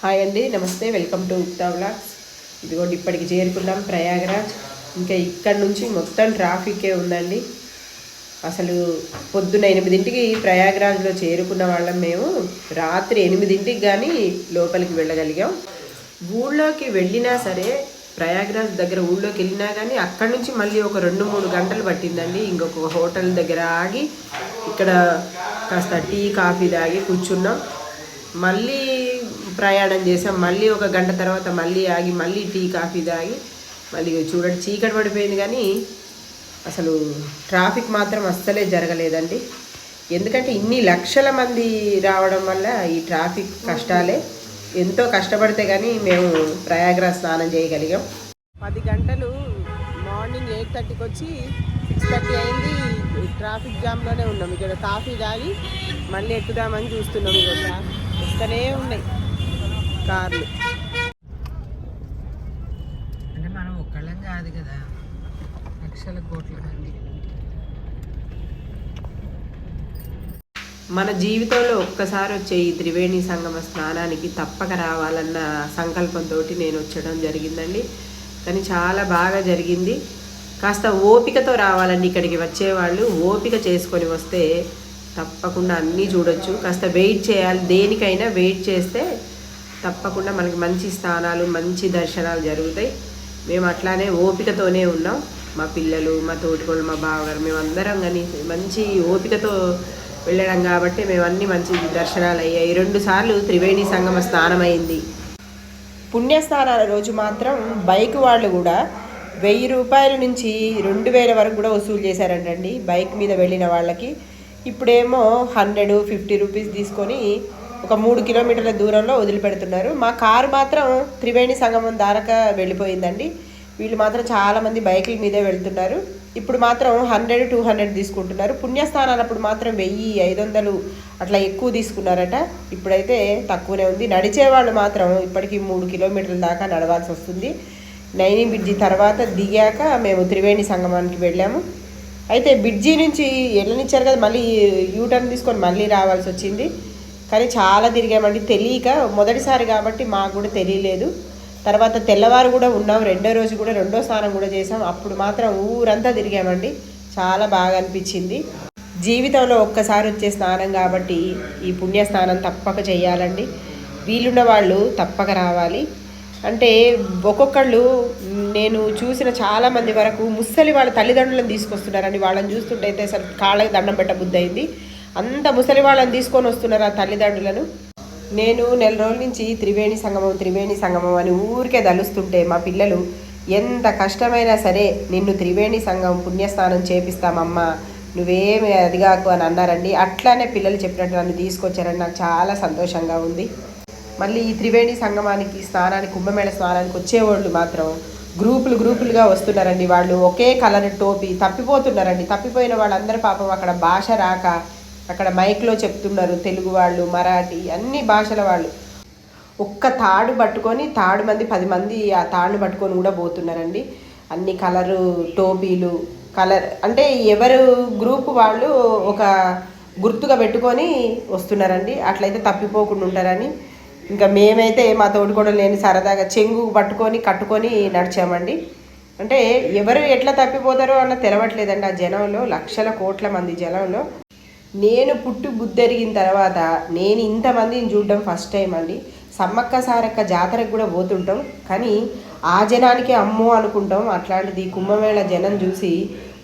Hi అండి నమస్తే welcome to ఉక్తా vlogs. ఇదిగోండి ఇప్పటికి చేరుకున్నాం ప్రయాగరాజ్. ఇంకా ఇక్కడ నుంచి మొత్తం ట్రాఫికే ఉందండి. అసలు పొద్దున ఎనిమిదింటికి ప్రయాగరాజ్లో చేరుకున్న వాళ్ళం మేము. రాత్రి ఎనిమిదింటికి కానీ లోపలికి వెళ్ళగలిగాం. ఊళ్ళోకి వెళ్ళినా సరే ప్రయాగరాజ్ దగ్గర ఊళ్ళోకి వెళ్ళినా కానీ అక్కడి నుంచి మళ్ళీ ఒక రెండు మూడు గంటలు పట్టిందండి. ఇంకొక హోటల్ దగ్గర ఆగి ఇక్కడ కాస్త టీ కాఫీ తాగి కూర్చున్నాం. మళ్ళీ ప్రయాణం చేసాం మళ్ళీ ఒక గంట తర్వాత మళ్ళీ ఆగి మళ్ళీ టీ కాఫీ తాగి మళ్ళీ చూడండి చీకటి పడిపోయింది కానీ అసలు ట్రాఫిక్ మాత్రం అస్సలే జరగలేదండి. ఎందుకంటే ఇన్ని లక్షల మంది రావడం వల్ల ఈ ట్రాఫిక్ కష్టాలే. ఎంతో కష్టపడితే కానీ మేము ప్రయాగరాజ్ స్నానం చేయగలిగాం. పది గంటలు మార్నింగ్ ఎయిట్ థర్టీకి వచ్చి సిక్స్ థర్టీ అయింది. ట్రాఫిక్ జామ్లోనే ఉన్నాం. ఇక్కడ కాఫీ తాగి మళ్ళీ ఎక్కుదామని చూస్తున్నాం. ఇక్కడ వస్తూనే ఉన్నాయి. కార్లు. అంటే మనం ఒక్కళ్ళం కాదు కదా. లక్షల కోట్ల మంది. మన జీవితంలో ఒక్కసారి వచ్చే ఈ త్రివేణి సంగమ స్నానానికి తప్పక రావాలన్న సంకల్పంతో నేను వచ్చడం జరిగిందండి. కానీ చాలా బాగా జరిగింది. కాస్త ఓపికతో రావాలండి ఇక్కడికి వచ్చేవాళ్ళు. ఓపిక చేసుకొని వస్తే తప్పకుండా అన్నీ చూడొచ్చు. కాస్త వెయిట్ చేయాలి. దేనికైనా వెయిట్ చేస్తే తప్పకుండా మనకి మంచి స్థానాలు మంచి దర్శనాలు జరుగుతాయి. మేము అట్లానే ఓపికతోనే ఉన్నాం. మా పిల్లలు మా తోటికోళ్ళు మా బావగారు మేమందరం కానీ మంచి ఓపికతో వెళ్ళడం కాబట్టి మేము అన్ని మంచి దర్శనాలు అయ్యాయి. రెండు సార్లు త్రివేణి సంగమ స్నానం అయింది పుణ్యస్నానాల రోజు మాత్రం బైక్ వాళ్ళు కూడా వెయ్యి రూపాయల నుంచి రెండు వేల వరకు కూడా వసూలు చేశారంటండి బైక్ మీద వెళ్ళిన వాళ్ళకి. ఇప్పుడేమో హండ్రెడ్ ఫిఫ్టీ రూపీస్ తీసుకొని ఒక మూడు కిలోమీటర్ల దూరంలో వదిలిపెడుతున్నారు. మా కారు మాత్రం త్రివేణి సంగమం దారక వెళ్ళిపోయిందండి. వీళ్ళు మాత్రం చాలామంది బైకుల మీదే వెళ్తున్నారు. ఇప్పుడు మాత్రం హండ్రెడ్ టూ హండ్రెడ్ తీసుకుంటున్నారు. పుణ్యస్థానాలప్పుడు మాత్రం వెయ్యి ఐదు వందలు అట్లా ఎక్కువ తీసుకున్నారట. ఇప్పుడైతే తక్కువనే ఉంది. నడిచే వాళ్ళు మాత్రం ఇప్పటికీ మూడు కిలోమీటర్ల దాకా నడవాల్సి వస్తుంది. నైని బ్రిడ్జి తర్వాత దిగాక మేము త్రివేణి సంగమానికి వెళ్ళాము. అయితే బ్రిడ్జి నుంచి వెళ్ళనిచ్చారు కదా మళ్ళీ యూటర్న్ తీసుకొని మళ్ళీ రావాల్సి వచ్చింది. కానీ చాలా తిరిగామండి. తెలియక మొదటిసారి కాబట్టి మాకు కూడా తెలియలేదు. తర్వాత తెల్లవారు కూడా ఉన్నాం. రెండో రోజు కూడా రెండో స్నానం కూడా చేసాం అప్పుడు మాత్రం ఊరంతా తిరిగామండి. చాలా బాగా అనిపించింది. జీవితంలో ఒక్కసారి వచ్చే స్నానం కాబట్టి ఈ పుణ్య స్నానం తప్పక చేయాలండి. వీలున్న వాళ్ళు తప్పక రావాలి. అంటే ఒక్కొక్కళ్ళు నేను చూసిన చాలా మంది వరకు ముసలి వాళ్ళ తల్లిదండ్రులను తీసుకొస్తున్నారండి. వాళ్ళని చూస్తుంటే అయితే అసలు కాళ్ళకి దండం పెట్టబుద్ధి అయింది అంత ముసలి వాళ్ళని తీసుకొని వస్తున్నారు ఆ తల్లిదండ్రులను. నేను నెల రోజుల నుంచి త్రివేణి సంగమం త్రివేణి సంగమం అని ఊరికే దలుస్తుంటే మా పిల్లలు ఎంత కష్టమైనా సరే నిన్ను త్రివేణి సంఘం పుణ్యస్నానం చేపిస్తామమ్మా నువ్వేమి అదిగాకు అని అన్నారండి. అట్లానే పిల్లలు చెప్పినట్టు నన్ను తీసుకొచ్చారని నాకు చాలా సంతోషంగా ఉంది. మళ్ళీ ఈ త్రివేణి సంగమానికి స్నానానికి కుంభమేళ స్నానానికి వచ్చేవాళ్ళు మాత్రం గ్రూపులు గ్రూపులుగా వస్తున్నారండి వాళ్ళు. ఒకే కలర్ టోపీ తప్పిపోతున్నారండి. తప్పిపోయిన వాళ్ళందరూ పాపం అక్కడ భాష రాక అక్కడ మైక్లో చెప్తున్నారు తెలుగు వాళ్ళు మరాఠీ అన్ని భాషల వాళ్ళు. ఒక్క తాడు పట్టుకొని తాడు మంది పది మంది ఆ తాడును పట్టుకొని కూడా పోతున్నారండి. అన్ని కలరు టోపీలు కలర్ అంటే ఎవరు గ్రూప్ వాళ్ళు ఒక గుర్తుగా పెట్టుకొని వస్తున్నారండి. అట్లయితే తప్పిపోకుండా ఉంటారని. ఇంకా మేమైతే మా తోడుకోవడం లేని సరదాగా చెంగు పట్టుకొని కట్టుకొని నడిచామండి. అంటే ఎవరు ఎట్లా తప్పిపోతారో అన్న తెలవట్లేదండి ఆ జనంలో. లక్షల కోట్ల మంది జనంలో. నేను పుట్టి బుద్ధెరిగిన తర్వాత నేను ఇంతమందిని చూడడం ఫస్ట్ టైం అండి. సమ్మక్క సారక్క జాతరకు కూడా పోతుంటాం. కానీ ఆ జనానికి అమ్మో అనుకుంటాం. అట్లాంటిది కుంభమేళ జనం చూసి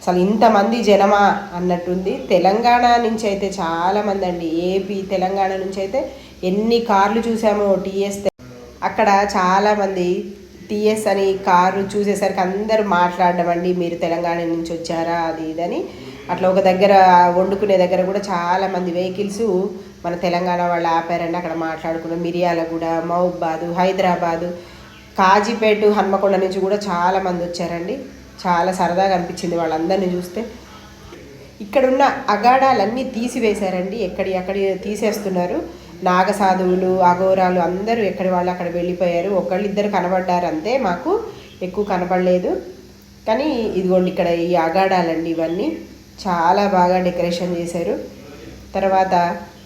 అసలు ఇంతమంది జనమా అన్నట్టుంది. తెలంగాణ నుంచి అయితే చాలామంది అండి. ఏపీ తెలంగాణ నుంచి అయితే ఎన్ని కార్లు చూసామో టీఎస్ అక్కడ చాలామంది టీఎస్ అని కారు చూసేసరికి అందరూ మాట్లాడడం అండి. మీరు తెలంగాణ నుంచి వచ్చారా? అది ఇదని అట్లా ఒక దగ్గర వండుకునే దగ్గర కూడా చాలామంది వెహికల్స్ మన తెలంగాణ వాళ్ళు ఆపారండి అక్కడ మాట్లాడుకున్నాం. మిరియాలగూడ మహబాదు హైదరాబాదు కాజీపేట హన్మకొండ నుంచి కూడా చాలా మంది వచ్చారండి. చాలా సరదాగా అనిపించింది వాళ్ళందరినీ చూస్తే. ఇక్కడున్న అగాడాలన్నీ తీసివేశారండి. ఎక్కడి అక్కడి తీసేస్తున్నారు. నాగసాధువులు అఘోరాలు అందరూ ఎక్కడి వాళ్ళు అక్కడ వెళ్ళిపోయారు. ఒకళ్ళు ఇద్దరు కనబడ్డారు అంతే మాకు ఎక్కువ కనపడలేదు కానీ ఇదిగోండి ఇక్కడ ఈ అగాడాలండి ఇవన్నీ. చాలా బాగా డెకరేషన్ చేశారు. తర్వాత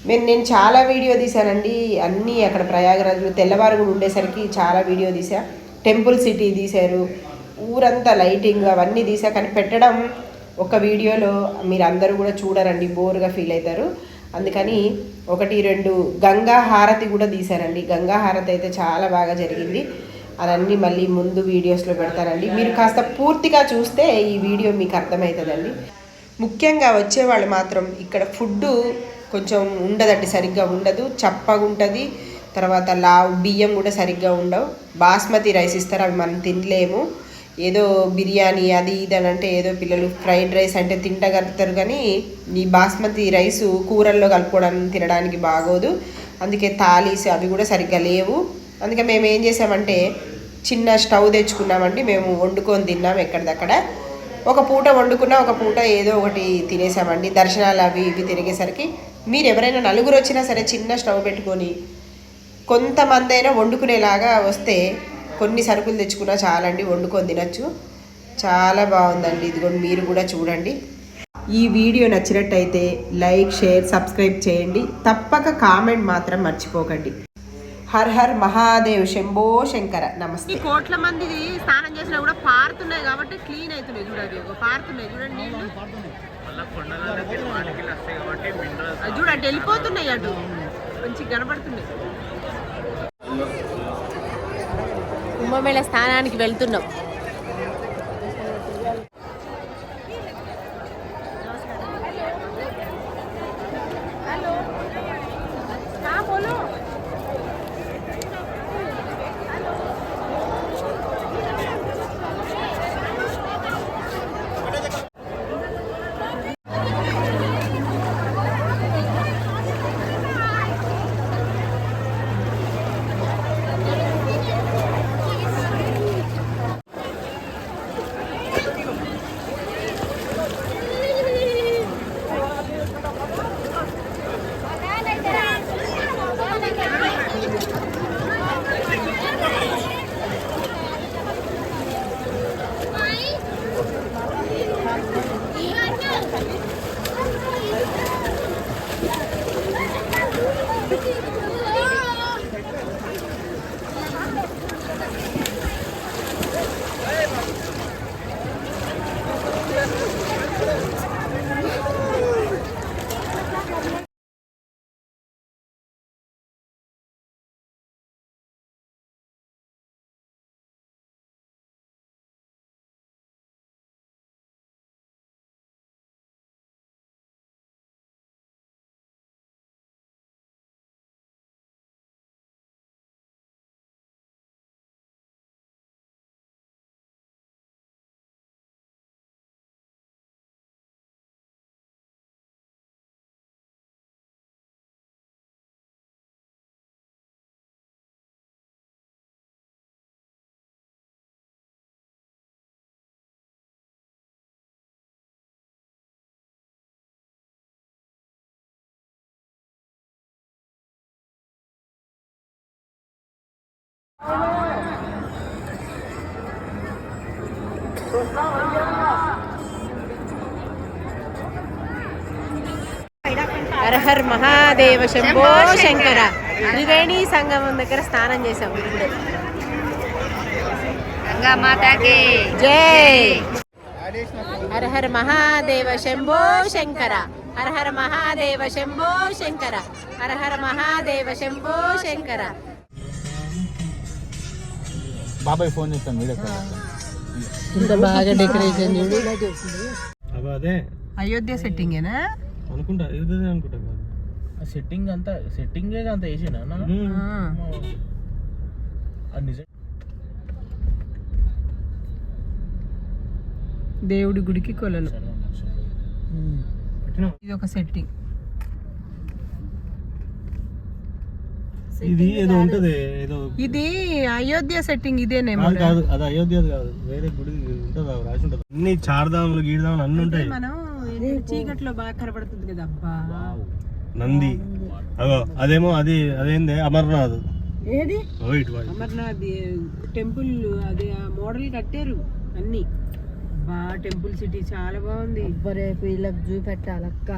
మేము నేను చాలా వీడియో తీశానండి. అన్నీ అక్కడ ప్రయాగరాజులు తెల్లవారు కూడా ఉండేసరికి చాలా వీడియో తీసా టెంపుల్ సిటీ తీశారు. ఊరంతా లైటింగ్ అవన్నీ తీసా కానీ పెట్టడం ఒక వీడియోలో మీరు అందరూ కూడా చూడరండి బోర్గా ఫీల్ అవుతారు అందుకని ఒకటి రెండు గంగా హారతి కూడా తీశారండి గంగా హారతి అయితే చాలా బాగా జరిగింది. అదన్నీ మళ్ళీ ముందు వీడియోస్లో పెడతానండి. మీరు కాస్త పూర్తిగా చూస్తే ఈ వీడియో మీకు అర్థమవుతుందండి. ముఖ్యంగా వచ్చేవాళ్ళు మాత్రం ఇక్కడ ఫుడ్ కొంచెం ఉండదండి సరిగ్గా ఉండదు. చప్పగా ఉంటుంది. తర్వాత లావు బియ్యం కూడా సరిగ్గా ఉండవు. బాస్మతి రైస్ ఇస్తారు అవి మనం తినలేము. ఏదో బిర్యానీ అది ఇది అని అంటే ఏదో పిల్లలు ఫ్రైడ్ రైస్ అంటే తింటగలుగుతారు కానీ ఈ బాస్మతి రైస్ కూరల్లో కలుపుకోవడం తినడానికి బాగోదు. అందుకే తాలీస్ అవి కూడా సరిగ్గా లేవు. అందుకే మేము ఏం చేసామంటే చిన్న స్టవ్ తెచ్చుకున్నామండి. మేము వండుకొని తిన్నాం ఎక్కడిదక్కడ. ఒక పూట వండుకున్నా ఒక పూట ఏదో ఒకటి తినేసామండి. దర్శనాలు అవి ఇవి తిరిగేసరికి మీరు ఎవరైనా నలుగురు వచ్చినా సరే చిన్న స్టవ్ పెట్టుకొని కొంతమంది అయినా వండుకునేలాగా వస్తే కొన్ని సరుకులు తెచ్చుకున్నా చాలండి వండుకొని తినచ్చు. చాలా బాగుందండి. ఇదిగోండి మీరు కూడా చూడండి. ఈ వీడియో నచ్చినట్టయితే లైక్ షేర్ సబ్స్క్రైబ్ చేయండి. తప్పక కామెంట్ మాత్రం మర్చిపోకండి. హర్ హర్ మహాదేవ్ శంభో శంకర నమస్తే. కోట్ల మంది స్నానం చేసినా కూడా పారుతున్నాయి కాబట్టి క్లీన్ అవుతున్నాయి చూడండి పారుతున్నాయి చూడండి చూడండి వెళ్ళిపోతున్నాయి అటు. మంచిగా కనబడుతున్నాయి కుంభమేళ స్థానానికి వెళ్తున్నాం. హర మహాదేవ శంభో శంకర. త్రివేణి సంగమం దగ్గర స్నానం ఇప్పుడే. గంగా మాతాకి జై. హర హర మహాదేవ శంభో శంకర. హర హర మహాదేవ శంభో శంకర. హర హర మహాదేవ శంభో శంకర. బాబాయ్ ఫోన్ చేస్తాను వీడియో కాల్ ఇంత బాగా డెకరేషన్ చూడు అదే. అయోధ్య సెట్టింగేనా అనుకుంటా ఇదే అనుకుంటా సెట్టింగ్ అంతా సెట్టింగ్ అంత వేసినా నిజం దేవుడి గుడికి కొలను ఇది ఒక సెట్టింగ్ ఇది ఏదో ఉంటది ఏదో ఇది అయోధ్య సెట్టింగ్ ఇదేనేమో కాదు అది అయోధ్యది కాదు వేరే గుడి ఉంటది రాసి ఉంటది. అన్ని చార్దాములు గీడదాములు అన్ని ఉంటాయి. మనం చీకట్లో బాగా కనబడుతుంది కదా అబ్బా. నంది. అగో అదేమో అది అదేంది? అమర్నాథ్. ఏది. అమర్నాథ్ టెంపుల్ అదే మోడల్ కట్టారు అన్ని. బా టెంపుల్ సిటీ చాలా బాగుంది. రేపు వీళ్ళకి చూపెట్టాలక్క.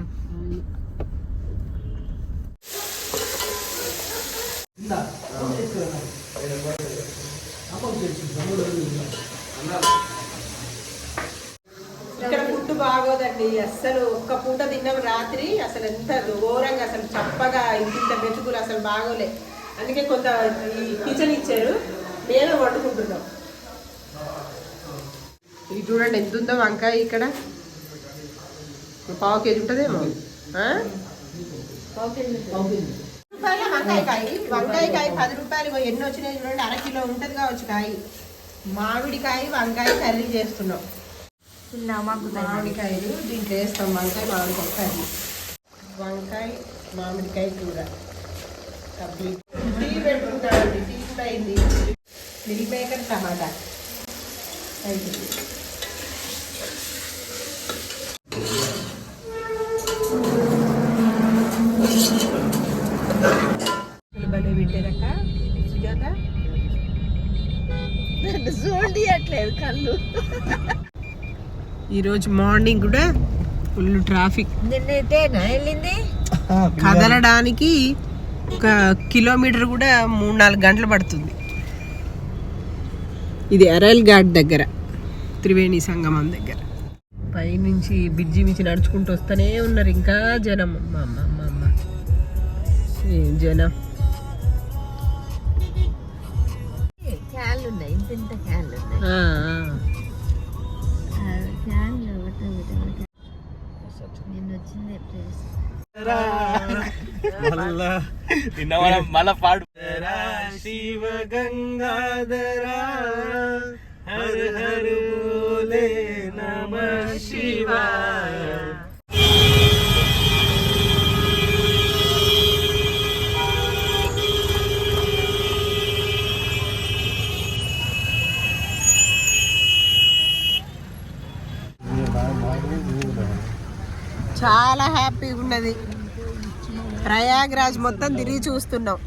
ఇక్కడ ఫుడ్ బాగోదండి అస్సలు ఒక్క పూట తిన్నాం రాత్రి అసలు ఎంత ఘోరంగా అసలు చప్పగా ఇంత ఇంత మెతుకులు అసలు బాగోలే. అందుకే కొంత ఈ కిచెన్ ఇచ్చారు మేమే వండుకుంటున్నాం. ఇది చూడండి ఎంత ఉందో వంకాయ ఇక్కడ. పావు కేజీ ఉంటుందేమో. ఆ? రూపాయల వంకాయ కాయ వంకాయ కాయ పది రూపాయలు ఎన్ని వచ్చినాయి చూడండి అర కిలో ఉంటుంది కావచ్చు కాయ. మామిడికాయ వంకాయ కర్రీ చేస్తున్నాం. మామిడికాయలు దీంట్లో వేస్తాం వంకాయ మామిడికాయ కర్రీ. వంకాయ మామిడికాయ కూర. కంప్లీట్ టీ పెట్టుకుంటామండి టీ కూడా అయింది. మిల్ మేకర్ టమాటా. అయిపోయింది కళ్ళు. ఈరోజు మార్నింగ్ కూడా ఫుల్ ట్రాఫిక్. నిన్నైతేనా వెళ్ళింది? కదలడానికి ఒక కిలోమీటర్ కూడా మూడు నాలుగు గంటలు పడుతుంది. ఇది అరల్ ఘాట్ దగ్గర త్రివేణి సంగమం దగ్గర. పైనుంచి బ్రిడ్జి నుంచి నడుచుకుంటూ వస్తూనే ఉన్నారు ఇంకా జనం. అమ్మ అమ్మ అమ్మ అమ్మ ఏం జనం? క్యాన్లు ఉన్నాయి ఇంత ఇంత క్యాన్లు ఉన్నాయి ఆ, ఆ. క్యాన్లు నిన్న వచ్చింది ప్లేస్ మళ్ళా నిన్న మనం మళ్ళా పాడు శివ గంగాధరా హర హర బోలే నమ శివాయ చాలా హ్యాపీగా ఉన్నది. ప్రయాగ్రాజ్ మొత్తం తిరిగి చూస్తున్నాం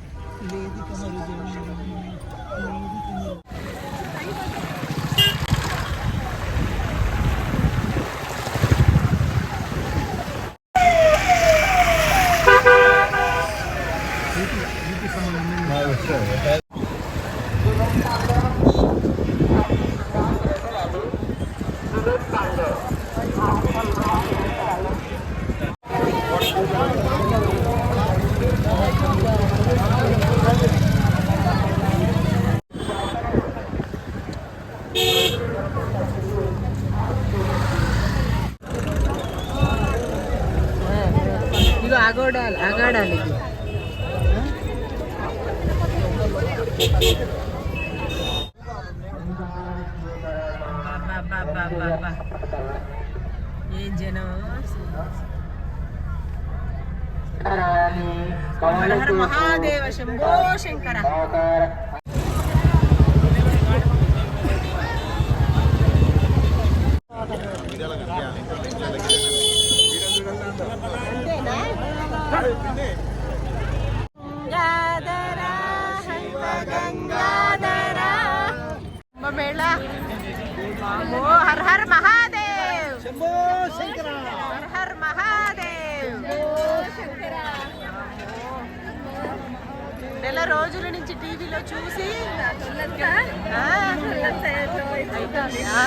ఇగో అగోడాలి అగాడాలి ఇది. అబ్బబ్బబ్బబ్బబ్బ. ఏం జనం హర హర మహాదేవ శంభో శంకర అంతేనా గంగాధరా హైమ గంగాధరా కుంభమేళ ఓ హర్ హర్ మహాదేవ్ హర్ హర్ మహాదేవ్ చాలా రోజుల నుంచి టీవీలో చూసి ఆ, ఆ,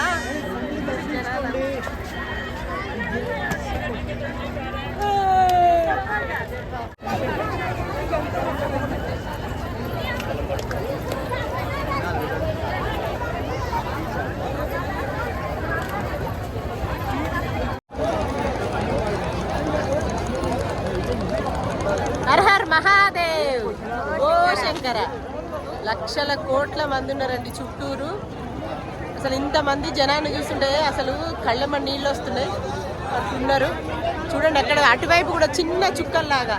హర్ హర్ మహాదేవ్ ఓ శంకర లక్షల కోట్ల మంది ఉన్నారండి చుట్టూరు. అసలు ఇంతమంది జనాన్ని చూస్తుంటే అసలు కళ్ళమ్మ నీళ్ళు వస్తున్నాయి. అట్లున్నారు. చూడండి అక్కడ అటువైపు కూడా చిన్న చుక్కల్లాగా.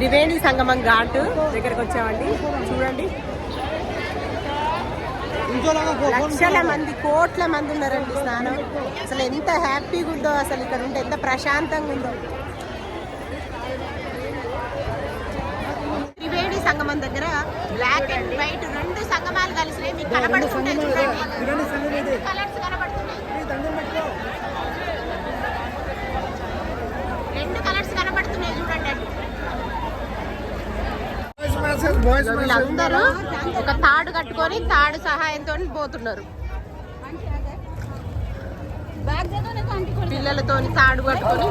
త్రివేణి సంగమం ఘాటు దగ్గరకు వచ్చామండి. చూడండి. లక్షల మంది కోట్ల మంది ఉన్నారండి స్నానం. అసలు ఎంత హ్యాపీగా ఉందో అసలు ఇక్కడ ఉంటే ఎంత ప్రశాంతంగా ఉందో. త్రివేణి సంగమం దగ్గర బ్లాక్ అండ్ వైట్ రెండు సంగమాలు కలిసినాయి మీకు కనబడుతుంటాయి చూడండి కలర్స్ కనబడుతున్నాయి రెండు కలర్స్ కనబడుతున్నాయి చూడండి అటు. వీళ్ళందరూ ఒక తాడు కట్టుకొని తాడు సహాయంతో పోతున్నారు. పిల్లలతో తాడు కట్టుకొని.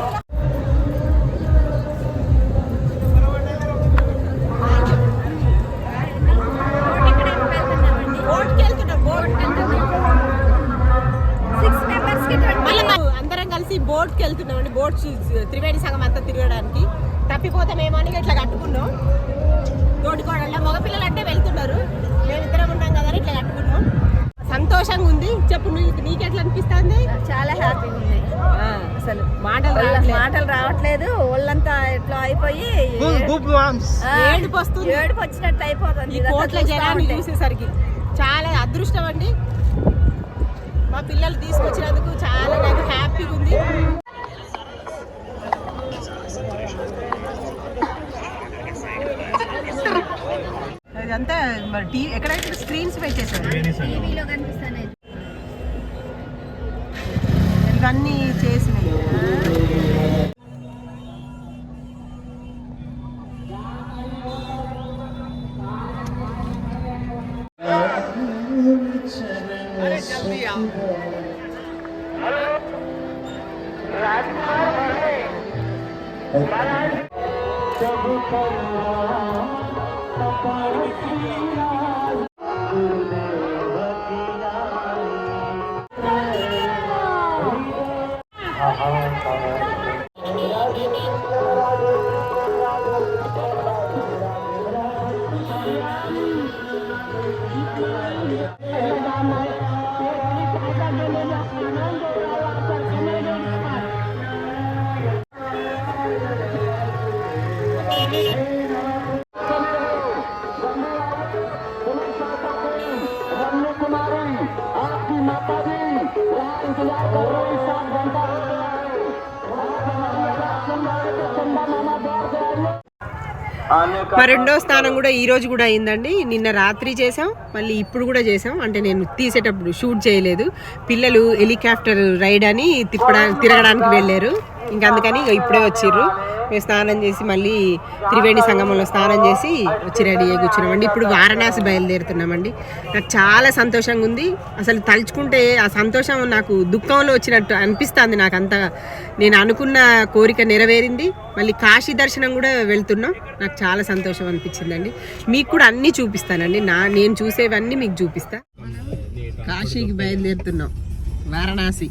బోట్కి వెళ్తున్నాం, అండి బోట్ త్రివేణి సంఘం అంతా తిరగడానికి. తప్పిపోతామేమో అని ఇట్లా కట్టుకున్నాం. తోటికోడళ్ళ మగపిల్లలు అంటే వెళ్తున్నారు. మేమిద్దరం ఉన్నాం కదా ఇట్లా కట్టుకున్నాం. సంతోషంగా ఉంది. చెప్పు నీకు నీకెట్లా అనిపిస్తుంది చాలా హ్యాపీగా ఉంది. అసలు మాటలు. మాటలు రావట్లేదు. ఒళ్ళంతా ఇట్లా అయిపోయి ఏడుపు వస్తుంది ఏడుపు వచ్చినట్టు అయిపోతుంది. కోట్ల జనాన్ని. చూసేసరికి చాలా అదృష్టం అండి. మా పిల్లలు తీసుకొచ్చినందుకు చాలా నాకు హ్యాపీగా ఉంది. మరి టీవీ ఎక్కడైతే స్క్రీన్స్ పెట్టేశారు? కనిపిస్తాను మా రెండో స్థానం కూడా ఈ రోజు కూడా అయిందండి. నిన్న రాత్రి చేసాం మళ్ళీ ఇప్పుడు కూడా చేసాం అంటే నేను తీసేటప్పుడు షూట్ చేయలేదు. పిల్లలు హెలికాప్టర్ రైడ్ అని తిప్పడానికి తిరగడానికి వెళ్ళారు. ఇంకా అందుకని ఇప్పుడే వచ్చిర్రు. మేము స్నానం చేసి మళ్ళీ త్రివేణి సంగమంలో స్నానం చేసి వచ్చి రెడీ అయ్యి కూర్చున్నామండి ఇప్పుడు వారణాసి బయలుదేరుతున్నామండి. నాకు చాలా సంతోషంగా ఉంది. అసలు తలుచుకుంటే ఆ సంతోషం నాకు దుఃఖంలో వచ్చినట్టు అనిపిస్తుంది నాకు అంత. నేను అనుకున్న కోరిక నెరవేరింది. మళ్ళీ కాశీ దర్శనం కూడా వెళ్తున్నాం. నాకు చాలా సంతోషం అనిపించిందండి. మీకు కూడా అన్నీ చూపిస్తానండి. నా నేను చూసి చూసేవన్నీ మీకు చూపిస్తా. కాశీకి బయలుదేరుతున్నాం. వారణాసి.